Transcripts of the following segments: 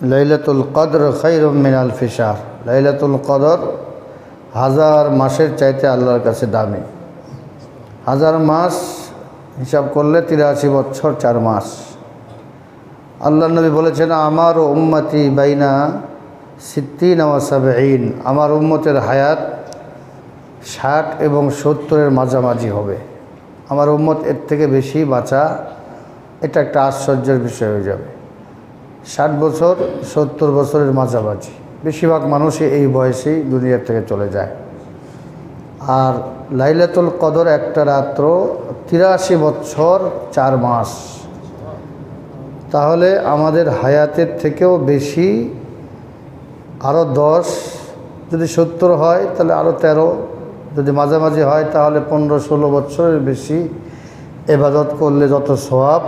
লাইলাতুল কদর খৈর মিনাল ফিসার লাইলাতুল কদর হাজার মাসের চাইতে আল্লাহর কাছে দামি। হাজার মাস হিসাব করলে তিরাশি বছর চার মাস। আল্লাহ নবী বলেছেন, আমার উম্মতি বাইনা সিদ্ধি সিদ্দিন ওয়াসাবেইন আমার উম্মতের হায়াত ষাট এবং সত্তরের মাঝামাঝি হবে। আমার উম্মত এর থেকে বেশি বাঁচা, এটা একটা আশ্চর্যের বিষয় হয়ে যাবে। ষাট বছর, সত্তর বছরের মাঝামাঝি। বেশিরভাগ মানুষই এই বয়সেই দুনিয়ার থেকে চলে যায়। আর লাইলাতুল কদর একটা রাত্র তিরাশি বছর চার মাস। তাহলে আমাদের হায়াতের থেকেও বেশি আরও দশ, যদি সত্তর হয় তাহলে আরও তেরো, যদি মাঝামাঝি হয় তাহলে পনেরো, ষোলো বছরের বেশি এবাদত করলে যত সোয়াব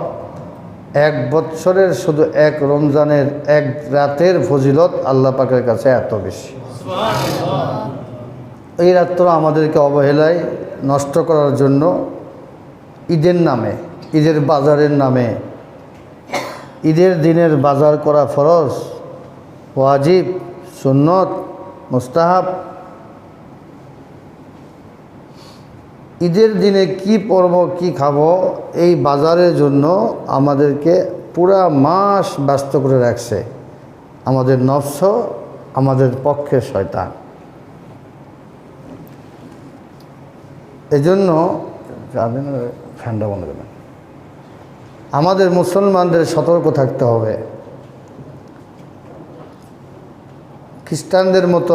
এক বছরের শুধু এক রমজানের এক রাতের ফজিলত আল্লাহ পাকের কাছে এত বেশি। এই রাত্র আমাদেরকে অবহেলায় নষ্ট করার জন্য ঈদের নামে, ঈদের বাজারের নামে, ঈদের দিনের বাজার করা ফরজ, ওয়াজিব, সুন্নত, মুস্তাহাব ঈদের দিনে কি পরব, কি খাব, এই বাজারের জন্য আমাদেরকে পুরা মাস ব্যস্ত করে রাখছে। আমাদের নফস, আমাদের পক্ষে শয়তান। এজন্য ফ্যানটা বন্ধ করবেন। আমাদের মুসলমানদের সতর্ক থাকতে হবে। খ্রিস্টানদের মতো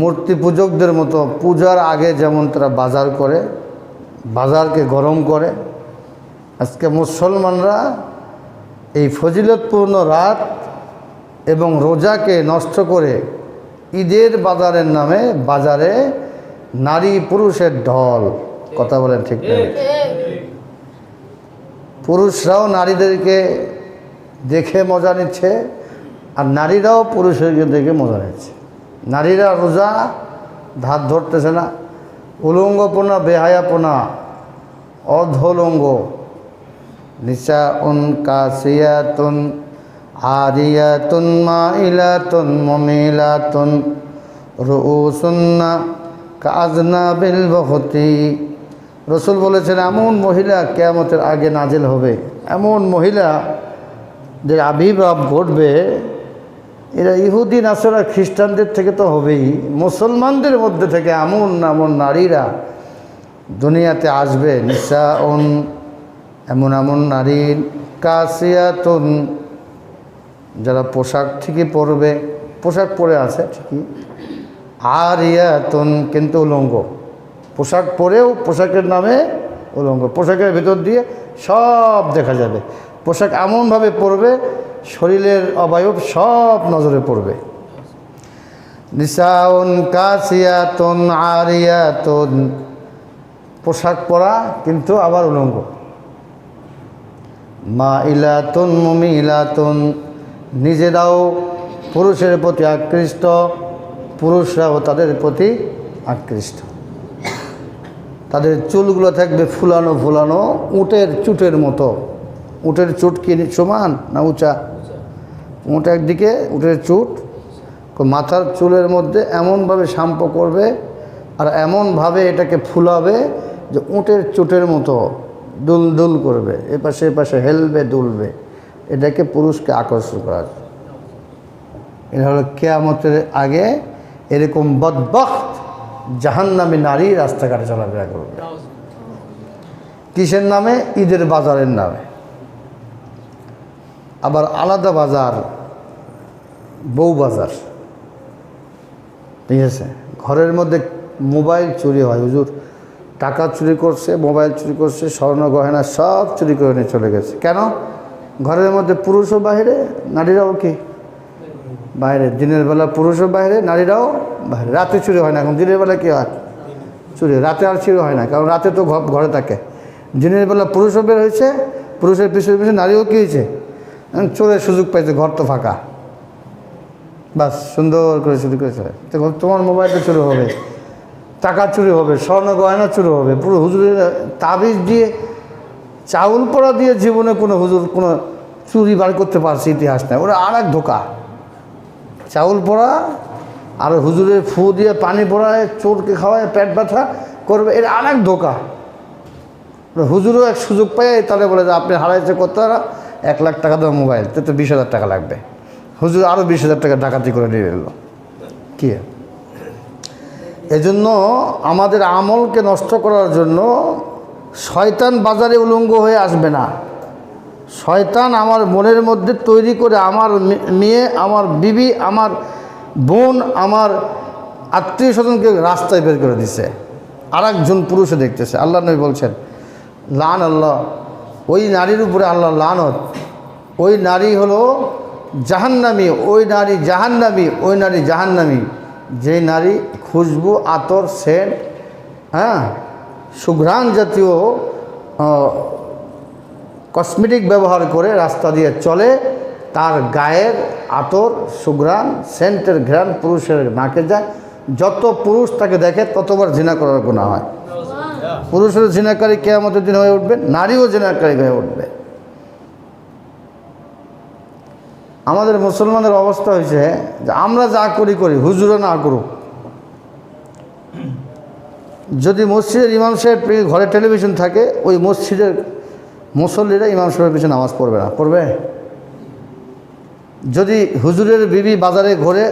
মূর্তি পূজকদের মতো পূজার আগে যেমন তারা বাজার করে, বাজারকে গরম করে, আজকে মুসলমানরা এই ফজিলতপূর্ণ রাত এবং রোজাকে নষ্ট করে ঈদের বাজারের নামে বাজারে নারী পুরুষের ঢল। কথা বলেন ঠিক নেই পুরুষরাও নারীদেরকে দেখে মজা নিচ্ছে, আর নারীরাও পুরুষদেরকে দেখে মজা নিচ্ছে। নারীরা রোজা ধার ধরতেছে না। উলঙ্গপনা, বেহায়াপনা, অধলঙ্গ। নিশা উন কাসিয়াতুন, আরিয়াতুন, মাইলাতুন, মমিলাতুন রুসুন্না কাজনা বিল বহতি রসুল বলেছেন, এমন মহিলা কেয়ামতের আগে নাজেল হবে। এমন মহিলা যে আবির্ভাব ঘটবে এরা ইহুদি নাসরা খ্রিস্টানদের থেকে তো হবেই। মুসলমানদের মধ্যে থেকে এমন এমন নারীরা দুনিয়াতে আসবে। নিশা উন এমন এমন নারী, কাসিয়াতুন, যারা পোশাক ঠিকই পরবে। পোশাক পরে আছে ঠিকই। আর ইয়াতুন কিন্তু উলঙ্গ। পোশাক পরেও পোশাকের নামে উলঙ্গ। পোশাকের ভেতর দিয়ে সব দেখা যাবে। পোশাক এমনভাবে পরবে, শরীরের অবয়ব সব নজরে পড়বে। নিসাউন কাসিয়াতুন আরিয়াতুন। পোশাক পরা কিন্তু আবার উলঙ্গ। মা ইলাতন মমি ইলাতন নিজেরাও পুরুষের প্রতি আকৃষ্ট, পুরুষরাও তাদের প্রতি আকৃষ্ট। তাদের চুলগুলো থাকবে ফুলানো ফুলানো, উটের চুটের মতো। উটের চুট কি সমান না উঁচা? উঁট একদিকে, উটের চুট। মাথার চুলের মধ্যে এমনভাবে শ্যাম্পু করবে আর এমনভাবে এটাকে ফুলাবে যে উটের চুটের মতো দুল দুল করবে এ পাশে এ পাশে হেলবে, দুলবে। এটাকে পুরুষকে আকর্ষণ করা এটা হলো কেয়ামতের আগে এরকম বদবখত জাহান্নামী নারী রাস্তাঘাটে চলাফেরা করবে। কিসের নামে? ঈদের বাজারের নামে। আবার আলাদা বাজার, বউ বাজার। ঠিক আছে? ঘরের মধ্যে মোবাইল চুরি হয়, হুজুর। টাকা চুরি করছে, মোবাইল চুরি করছে, স্বর্ণ গহনা সব চুরি করে নিয়ে চলে গেছে। কেন? ঘরের মধ্যে পুরুষও বাইরে, নারীরাও কি? বাইরে। দিনের বেলা পুরুষও বাইরে, নারীরাও বাইরে। রাতে চুরি হয় না এখন। দিনের বেলা কী হয়? চুরি। রাতে আর চুরি হয় না, কারণ রাতে তো ঘরে থাকে। দিনের বেলা পুরুষও বের হয়েছে, পুরুষের পিছনে পিছনে নারীও কী হয়েছে? চোরের সুযোগ পাইছে, ঘর তো ফাঁকা। বাস, সুন্দর করে চুরি করে চলে তো তোমার মোবাইলটা চুরি হবে, টাকা চুরি হবে, স্বর্ণ গয়না চুরি হবে। পুরো হুজুরের তাবিজ দিয়ে, চাউল পড়া দিয়ে জীবনে কোনো হুজুর, কোনো চুরি বার করতে পারছে ইতিহাস নেই। ওরা আর এক ধোকা। চাউল পড়া আর হুজুরের ফু দিয়ে পানি পড়ায়, চোরকে খাওয়ায়, পেট ব্যথা করবে, এর আর এক ধোকা। হুজুরও এক সুযোগ পায়, তাহলে বলে যে, আপনি হারাইছে কত? এক লাখ টাকা দেওয়া মোবাইল তো তো বিশ হাজার টাকা লাগবে। হুজুর আরও বিশ হাজার টাকা ডাকাতি করে নিয়ে এলো। কি? এজন্য আমাদের আমলকে নষ্ট করার জন্য শয়তান বাজারে উলঙ্গ হয়ে আসবে না। শয়তান আমার মনের মধ্যে তৈরি করে আমার মেয়ে, আমার বিবি, আমার বোন, আমার আত্মীয় স্বজনকে রাস্তায় বের করে দিছে। আর একজন পুরুষে দেখতেছে। আল্লাহ নবী বলছেন, লান আল্লাহ ওই নারীর উপরে আল্লাহ লানত। ওই নারী হলো জাহান্নামী, ওই নারী জাহান্নামী, ওই নারী জাহান্নামী। যে নারী খুশবু, আতর সেন্ট হ্যাঁ সুঘ্রাণ জাতীয় কসমেটিক ব্যবহার করে রাস্তা দিয়ে চলে, তার গায়ের আতর, সুঘ্রাণ, সেন্টের ঘ্রাণ পুরুষের নাকে যায়। যত পুরুষ তাকে দেখে ততবার জিনা করার গুণা হয়। পুরুষের জিনাকারী কেয়ামতের দিন হয়ে উঠবে, নারীও জিনাকারী হয়ে উঠবে। আমাদের মুসলমানদের অবস্থা হয়েছে যে আমরা যা করি করি, হুজুরা না করুক। যদি মসজিদের ইমাম সাহেব ঘরে টেলিভিশন থাকে, ওই মসজিদের মুসল্লিরা ইমাম সাহেবের পিছনে নামাজ পড়বে না। পড়বে? যদি হুজুরের বিবি বাজারে ঘরে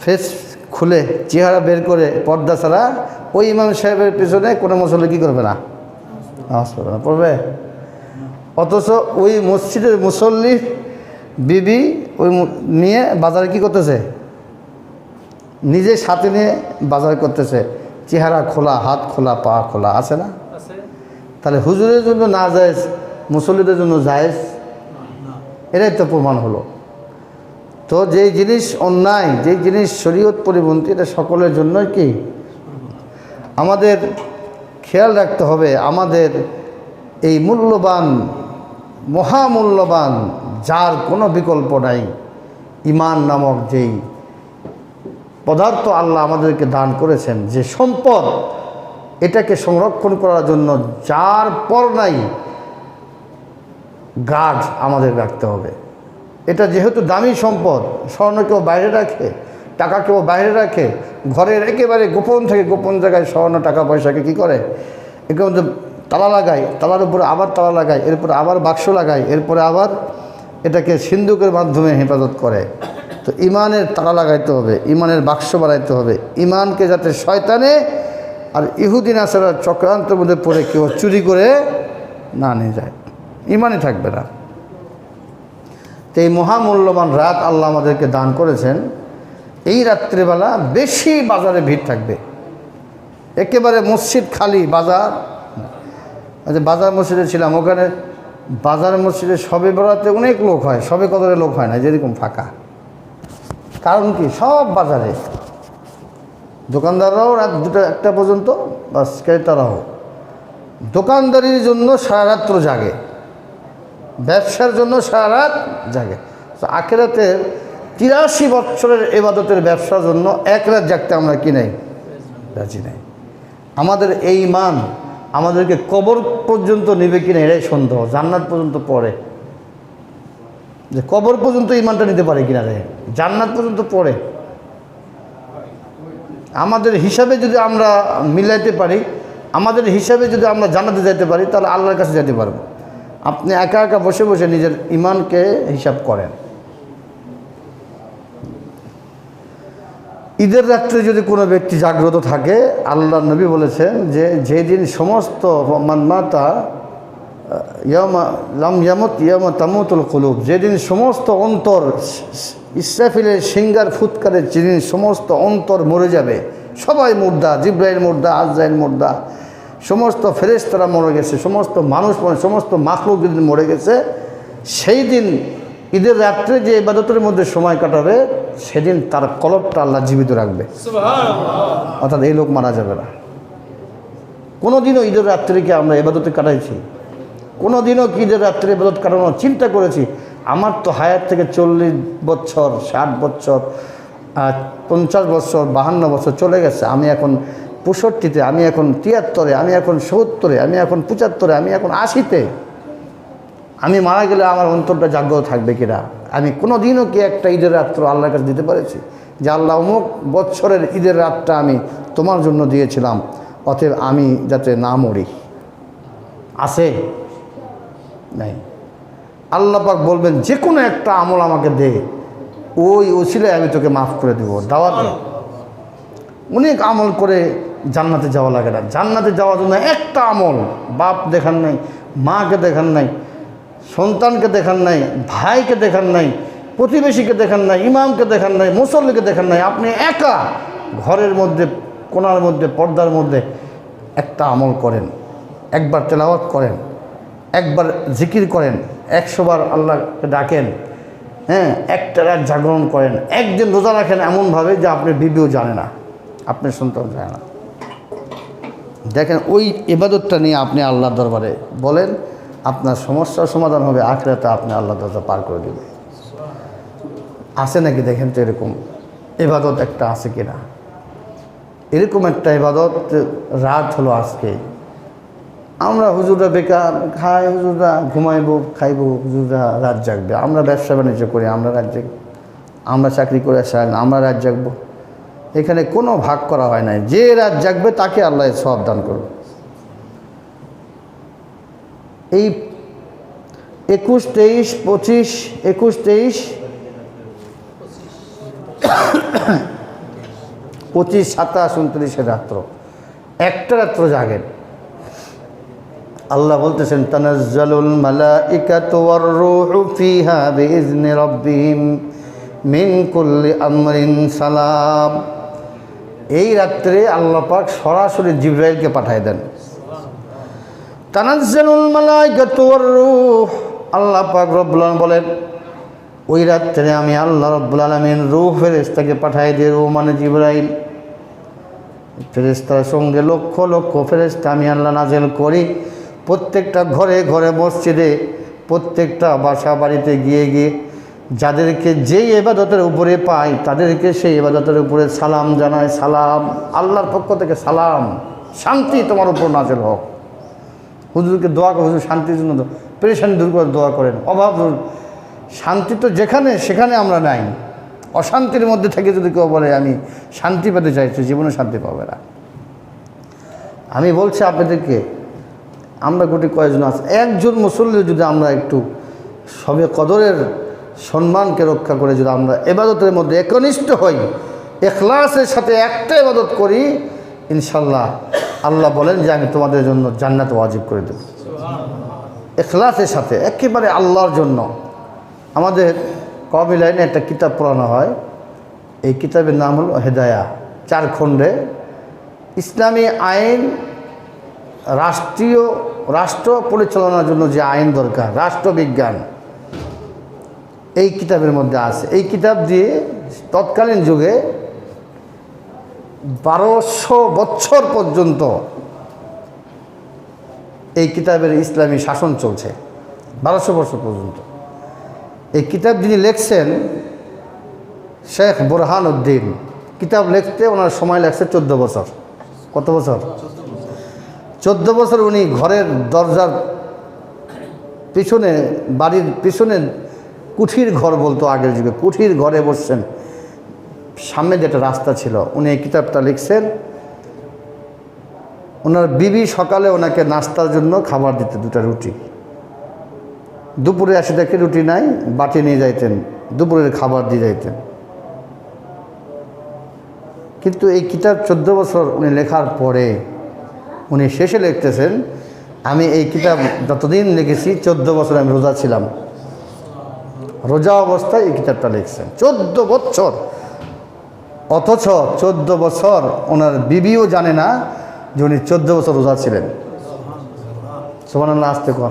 ফেস খুলে চেহারা বের করে পর্দা ছাড়া ওই ইমাম সাহেবের পিছনে কোনো মুসল্লি কী করবে না? নামাজ পড়বে না পড়বে? অথচ ওই মসজিদের মুসল্লি বিবি ওই নিয়ে বাজারে কি করতেছে? নিজে সাথে নিয়ে বাজার করতেছে। চেহারা খোলা হাত খোলা পা খোলা আছে না? তাহলে হুজুরের জন্য না জায়েজ মুসল্লিদের জন্য জায়েজ? এটাই তো প্রমাণ হলো। তো যেই জিনিস অন্যায়, যেই জিনিস শরীয়ত পরিপন্থী, এটা সকলের জন্যই কি? আমাদের খেয়াল রাখতে হবে, আমাদের এই মূল্যবান, মহামূল্যবান, যার কোনো বিকল্প নাই, ইমান নামক যেই পদার্থ আল্লাহ আমাদেরকে দান করেছেন, যে সম্পদ, এটাকে সংরক্ষণ করার জন্য যার পর নাই গার্ড আমাদের রাখতে হবে। এটা যেহেতু দামি সম্পদ, স্বর্ণ কেউ বাইরে রাখে, টাকা কেউ বাইরে রাখে, ঘরের একেবারে গোপন থেকে গোপন জায়গায় স্বর্ণ, টাকা, পয়সাকে কি করে? একে মধ্যে তালা লাগায়, তালার উপরে আবার তালা লাগায় এরপরে আবার বাক্স লাগায় এরপরে আবার এটাকে সিন্ধুকের মাধ্যমে হেফাজত করে। তো ইমানের তালা লাগাইতে হবে, ইমানের বাক্স বানাইতে হবে। ইমানকে যাতে শয়তানে আর ইহুদিন আসার চক্রান্তের মধ্যে পড়ে কেউ চুরি করে না নিয়ে যায়। ইমানই থাকবে না। এই মহামূল্যবান রাত আল্লাহ আমাদেরকে দান করেছেন, এই রাত্রিবেলা বেশি বাজারে ভিড় থাকবে। একেবারে মসজিদ খালি, বাজার। আচ্ছা বাজার মসজিদে ছিলাম, ওখানে বাজার মসজিদে সবে বেড়াতে অনেক লোক হয়, সবে কদরে লোক হয় না, যেরকম ফাঁকা। কারণ কি? সব বাজারে। দোকানদাররাও রাত দুটো, একটা পর্যন্ত, বাস ক্রেতারাও। দোকানদারির জন্য সারা রাত্র জাগে। ব্যবসার জন্য সারা রাত জাগে। তো আখেরাতের তিরাশি বছরের এবাদতের ব্যবসার জন্য এক রাত জাগতে আমরা কি নাই? রাজি নাই। আমাদের এই মান আমাদেরকে কবর পর্যন্ত নেবে কিনা এটাই সন্দেহ, জান্নাত পর্যন্ত পড়ে। যে কবর পর্যন্ত ইমানটা নিতে পারে কিনা রে? জান্নাত পর্যন্ত পড়ে। আমাদের হিসাবে যদি আমরা মিলাইতে পারি, আমাদের হিসাবে যদি আমরা জানাতে যেতে পারি, তাহলে আল্লাহর কাছে যেতে পারব। আপনি একা একা বসে বসে নিজের ইমানকে হিসাব করেন। ঈদের রাত্রে যদি কোনো ব্যক্তি জাগ্রত থাকে আল্লাহ নবী বলেছেন যে যেদিন সমস্ত মাতা ইয়ামা লাম ইয়ামত ইয়ামা তামুতুল কুলুব, যেদিন সমস্ত অন্তর ইসরাফিলের সিঙ্গার ফুৎকারের যেদিন সমস্ত অন্তর মরে যাবে, সবাই মুর্দা, জিব্রাইল মুর্দা, আজরাইল মুর্দা সমস্ত ফেরেশতারা মরে গেছে সমস্ত মানুষ মরে সমস্ত মাখলুক যেদিন মরে গেছে সেই দিন ঈদের রাত্রে যে ইবাদতের মধ্যে সময় কাটাবে সেদিন তার কলবটা আল্লাহ জীবিত রাখবে। অর্থাৎ এই লোক মারা যাবে না। কোনো দিনও ঈদের রাত্রিকে আমরা এবাদতে কাটাইছি? কোনো দিনও কি ঈদের রাত্রে এবাদত কাটানোর চিন্তা করেছি? আমার তো হায়াত থেকে চল্লিশ বছর ষাট বছর পঞ্চাশ বছর বাহান্ন বছর চলে গেছে। আমি এখন পঁয়ষট্টিতে, আমি এখন তিয়াত্তরে, আমি এখন সত্তরে, আমি এখন পঁচাত্তরে, আমি এখন আশিতে, আমি মারা গেলে আমার অন্তরটা জাগ্রত থাকবে কিনা? আমি কোনো দিনও কি একটা ঈদের রাত্র আল্লাহর কাছে দিতে পেরেছি? যে আল্লাহ অমুক বৎসরের ঈদের রাতটা আমি তোমার জন্য দিয়েছিলাম, অতএব আমি যাতে না মরি। আছে? নাই। আল্লাহ পাক বলবেন, যে কোনো একটা আমল আমাকে দে। ওই ওসিলে আমি তোকে মাফ করে দেবো। দাওয়াত দে। অনেক আমল করে জান্নাতে যাওয়া লাগে না। জান্নাতে যাওয়ার জন্য একটা আমল। বাপ দেখান নাই, মাকে দেখান নাই, সন্তানকে দেখান নাই, ভাইকে দেখান নাই, প্রতিবেশীকে দেখান নাই, ইমামকে দেখান নাই, মুসল্লিকে দেখান নাই। আপনি একা ঘরের মধ্যে, কোনার মধ্যে, পর্দার মধ্যে একটা আমল করেন। একবার তেলাওয়াত করেন। একবার জিকির করেন। একশোবার আল্লাহকে ডাকেন। হ্যাঁ একটা রাত জাগরণ করেন। একদিন রোজা রাখেন এমনভাবে যে আপনি বিবিও জানে না। আপনার সন্তান জানে না। দেখেন, ওই ইবাদতটা নিয়ে আপনি আল্লাহ দরবারে বলেন, আপনার সমস্যার সমাধান হবে আখড়াতে আপনি আল্লাহ দরজা পার করে দেবে আছে নাকি দেখেন তো এরকম এবাদত একটা আছে কিনা? এরকম একটা ইবাদত রাত হলো আজকে। আমরা হুজুররা বেকার, খাই, হুজুররা ঘুমাইব, খাইব, হুজুররা রাত জাগবে। আমরা ব্যবসা বাণিজ্য করি, আমরা রাত জাগি আমরা চাকরি করে আসা আমরা রাত জাগবো। এখানে কোনো ভাগ করা হয় নাই। যে রাত জাগবে তাকে আল্লাহ সব দান করবে এই একুশ, তেইশ, পঁচিশ, একুশ, তেইশ, পঁচিশ, সাতাশ, উনত্রিশের রাত্র। একটা রাত্র জাগেন। আল্লাহ বলতেছেন, তানাজ্জালুল মালাইকাতু ওয়ার রূহু ফিহা বিইজনি রাব্বিহিম মিন কুল্লি আমরিন সালাম। এই রাত্রে আল্লাহ পাক সরাসরি জিব্রাইলকে পাঠিয়ে দেন। তানাজ্জালুল মালাইকাতু রূহ। আল্লাহ পাক রব্বুল বলেন, ওই রাত্রে আমি আল্লাহ রব্বুল আলামিন রূহ ফেরেশতাকে পাঠিয়ে দিই, রূহ মানে জিব্রাইল। ফেরেস্তার সঙ্গে লক্ষ লক্ষ ফেরেস্তা আমি আল্লাহ নাজেল করি। প্রত্যেকটা ঘরে ঘরে মসজিদে, প্রত্যেকটা বাসা বাড়িতে গিয়ে গিয়ে যাদেরকে যেই এবাদতের উপরে পাই তাদেরকে সেই এবাদতের উপরে সালাম জানায়। সালাম, আল্লাহর পক্ষ থেকে সালাম। শান্তি তোমার উপর নাজেল হোক। হুজুরকে দোয়া করে, হুজুর শান্তির জন্য পেরেশানি দূর করে দোয়া করেন। অভাব শান্তি তো যেখানে, সেখানে আমরা নাই। অশান্তির মধ্যে থেকে যদি কেউ বলে, আমি শান্তি পেতে চাইছি, জীবনে শান্তি পাবে না। আমি বলছি আপনাদেরকে, আমরা গোটি কয়েকজন আছে। একজন মুসল্লি যদি আমরা একটু সবে কদরের সম্মানকে রক্ষা করে যদি আমরা এবাদতের মধ্যে একনিষ্ঠ হই, এখলাসের সাথে একটা এবাদত করি, ইনশাল্লাহ আল্লাহ বলেন যে আমি তোমাদের জন্য জান্নাত ওয়াজিব করে দেব। এখলাসের সাথে, একেবারে আল্লাহর জন্য। আমাদের কবি লাইনে একটা কিতাব পড়ানো হয়। এই কিতাবের নাম হলো হেদায়া। চার খণ্ডে, ইসলামী আইন রাষ্ট্রীয়, রাষ্ট্র পরিচালনার জন্য যে আইন দরকার, রাষ্ট্রবিজ্ঞান। এই কিতাবের মধ্যে আছে। এই কিতাব দিয়ে তৎকালীন যুগে বারোশো বছর পর্যন্ত এই কিতাবের ইসলামী শাসন চলছে। বারোশো বছর পর্যন্ত। এই কিতাব যিনি লিখছেন শেখ বোরহান উদ্দিন কিতাব লিখতে ওনার সময় লাগছে চোদ্দ বছর। কত বছর? চোদ্দ বছর উনি ঘরের দরজার পিছনে, বাড়ির পিছনে কুঠির ঘর বলতো আগের যুগে, কুঠির ঘরে বসছেন। সামনে যেটা রাস্তা ছিল, উনি এই কিতাবটা লিখছেন, ওনার বিবি সকালে ওনাকে নাস্তার জন্য খাবার দিতে, দুটা রুটি। দুপুরে আসে দেখে রুটি নাই, বাটি নিয়ে যাইতেন, দুপুরের খাবার দিয়ে যাইতেন। কিন্তু এই কিতাব চোদ্দ বছর উনি লেখার পরে, উনি শেষে লিখতেছেন, আমি এই কিতাব যতদিন লিখেছি, চোদ্দ বছর আমি রোজা ছিলাম। রোজা অবস্থায় এই কিতাবটা লিখছেন। চোদ্দ বছর অথচ চোদ্দ বছর ওনার বিবিও জানে না যে উনি চোদ্দ বছর রোজা ছিলেন। সোমান আসতে কর।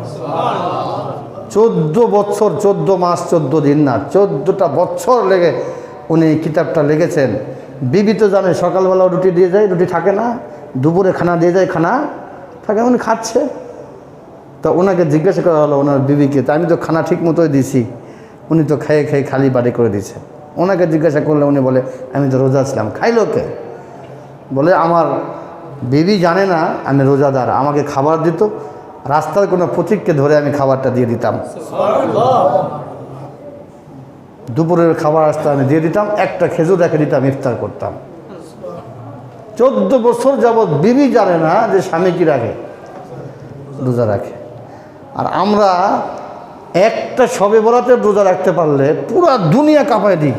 চোদ্দ বছর চোদ্দ মাস, চোদ্দ দিন না, চোদ্দটা বছর লেগে উনি কিতাবটা লিখেছেন। বিবি তো জানে, সকালবেলা রুটি দিয়ে যায়, রুটি থাকে না। দুপুরে খানা দিয়ে যায়, খানা থাকে, উনি খাচ্ছে। তা ওনাকে জিজ্ঞাসা করা হলো, ওনার বিবিকে, তা আমি তো খানা ঠিক মতোই দিছি। উনি তো খেয়ে খেয়ে খালি বাড়ি করে দিছে ওনাকে জিজ্ঞাসা করলে উনি বলে, আমি তো রোজা ছিলাম, খাইলো কে? বলে, আমার বিবি জানে না আমি রোজাদার, আমাকে খাবার দিত, রাস্তার কোনো প্রতীককে ধরে আমি খাবারটা দিয়ে দিতাম। দুপুরের খাবার আসতে আমি দিয়ে দিতাম, একটা খেজুর রেখে দিতাম, ইফতার করতাম। চোদ্দ বছর যাবৎ বিবি জানে না যে স্বামী কি রাখে? রোজা রাখে। আর আমরা একটা সবে বরাতে রোজা রাখতে পারলে পুরা দুনিয়া কাঁপায় দিই।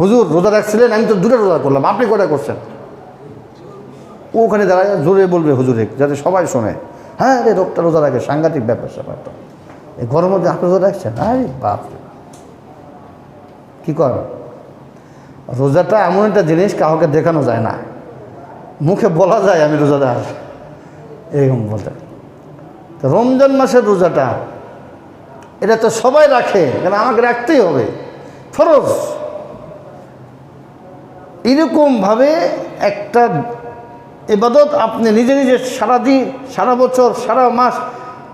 হুজুর, রোজা রাখছিলেন, আমি তো দূরে রোজা করলাম। আপনি কটা করছেন? ওখানে দাঁড়ায় জোরে বলবে হুজুরে যাতে সবাই শোনে। হ্যাঁ রে রোগটা রোজা রাখে, সাংঘাতিক ব্যাপার স্যাপারটা এই গরমের মধ্যে আপনি রোজা রাখছেন? আরে বাপ। কি কর? রোজাটা এমন একটা জিনিস, কাউকে দেখানো যায় না। মুখে বলা যায়, আমি রোজাদার। এরকম বলতে। রমজান মাসের রোজাটা এটা তো সবাই রাখে, কেন আমাকে রাখতেই হবে? ফরজ। এরকমভাবে একটা এবাদত আপনি নিজে নিজে সারাদিন সারা বছর, সারা মাস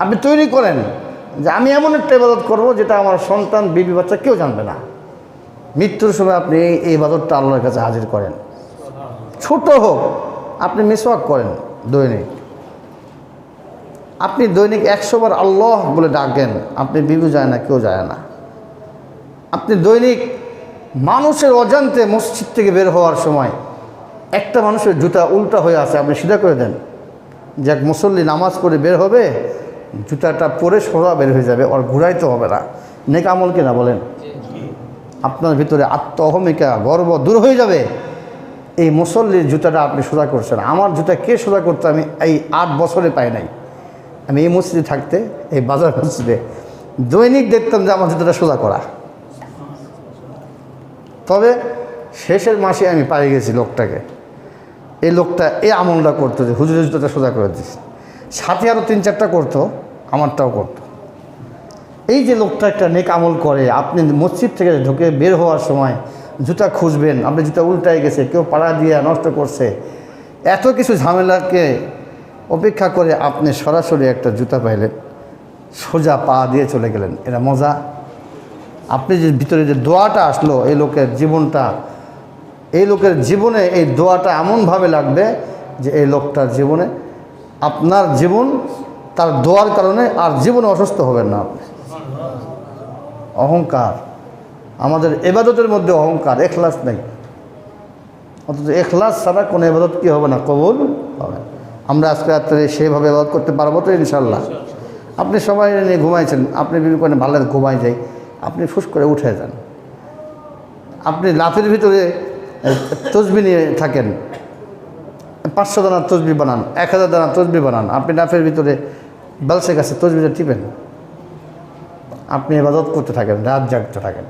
আপনি তৈরি করেন যে আমি এমন একটা ইবাদত করব যেটা আমার সন্তান, বিবি, বাচ্চা কেউ জানবে না। মৃত্যুর সময় আপনি এই ইবাদতটা আল্লাহর কাছে হাজির করেন। ছোট হোক, আপনি মিসওয়াক করেন দৈনিক। আপনি দৈনিক একশো বার আল্লাহ বলে ডাকেন, আপনি বিবু যায় না, কেউ যায় না। আপনি দৈনিক মানুষের অজান্তে মসজিদ থেকে বের হওয়ার সময় একটা মানুষের জুতা উল্টা হয়ে আছে, আপনি সিধা করে দেন। যে এক মুসল্লি নামাজ পড়ে বের হবে, জুতাটা পরে সোজা বের হয়ে যাবে, ওর ঘুরাইতে হবে না। নেক আমল কিনা বলেন? আপনার ভিতরে আত্ম অহমিকা গর্ব দূর হয়ে যাবে। এই মুসল্লির জুতাটা আপনি সোজা করছেন। আমার জুতা কে সোজা করতে আমি এই আট বছরে পাই নাই। আমি এই মসজিদে থাকতে, এই বাজার মসজিদে দৈনিক দেখতাম যে আমার জুতাটা সোজা করা। তবে শেষের মাসে আমি পাই গেছি লোকটাকে। এই লোকটা এই আমলটা করতো যে, হুজুরের জুতাটা সোজা করে দিস। সাথে আরও তিন চারটা করতো, আমারটাও করতো। এই যে লোকটা একটা নেক আমল করে, আপনি মসজিদ থেকে ঢুকে বের হওয়ার সময় জুতা খুঁজবেন, আপনি জুতা উল্টায় গেছে, কেউ পাড়া দিয়ে নষ্ট করছে, এত কিছু ঝামেলাকে অপেক্ষা করে আপনি সরাসরি একটা জুতা পাইলেন, সোজা পা দিয়ে চলে গেলেন। এটা মজা। আপনি যে ভিতরে যে দোয়াটা আসলো, এই লোকের জীবনটা, এই লোকের জীবনে এই দোয়াটা এমনভাবে লাগবে যে এই লোকটার জীবনে আপনার জীবন তার দোয়ার কারণে আর জীবনে অসুস্থ হবেন না আপনি। অহংকার। আমাদের এবাদতের মধ্যে অহংকার, এখলাস নেই। অথচ এখলাস ছাড়া কোনো এবাদত কী হবে না? কবুল হবে না। আমরা আজকে রাত্রে সেভাবে এবাদত করতে পারব তো ইনশাল্লাহ আপনি সবাই নিয়ে ঘুমাইছেন, আপনি বিভিন্ন করে ভালো ঘুমাই যাই, আপনি ফুস করে উঠে যান। আপনি লাফের ভিতরে তসবি নিয়ে থাকেন। পাঁচশো দানার তসবি বানান, এক হাজার দানার তসবি বানান, আপনি লাফের ভিতরে বেলসে গাছে তসবিটা টিপেন। আপনি এবাদত করতে থাকেন, রাত জাগতে থাকেন।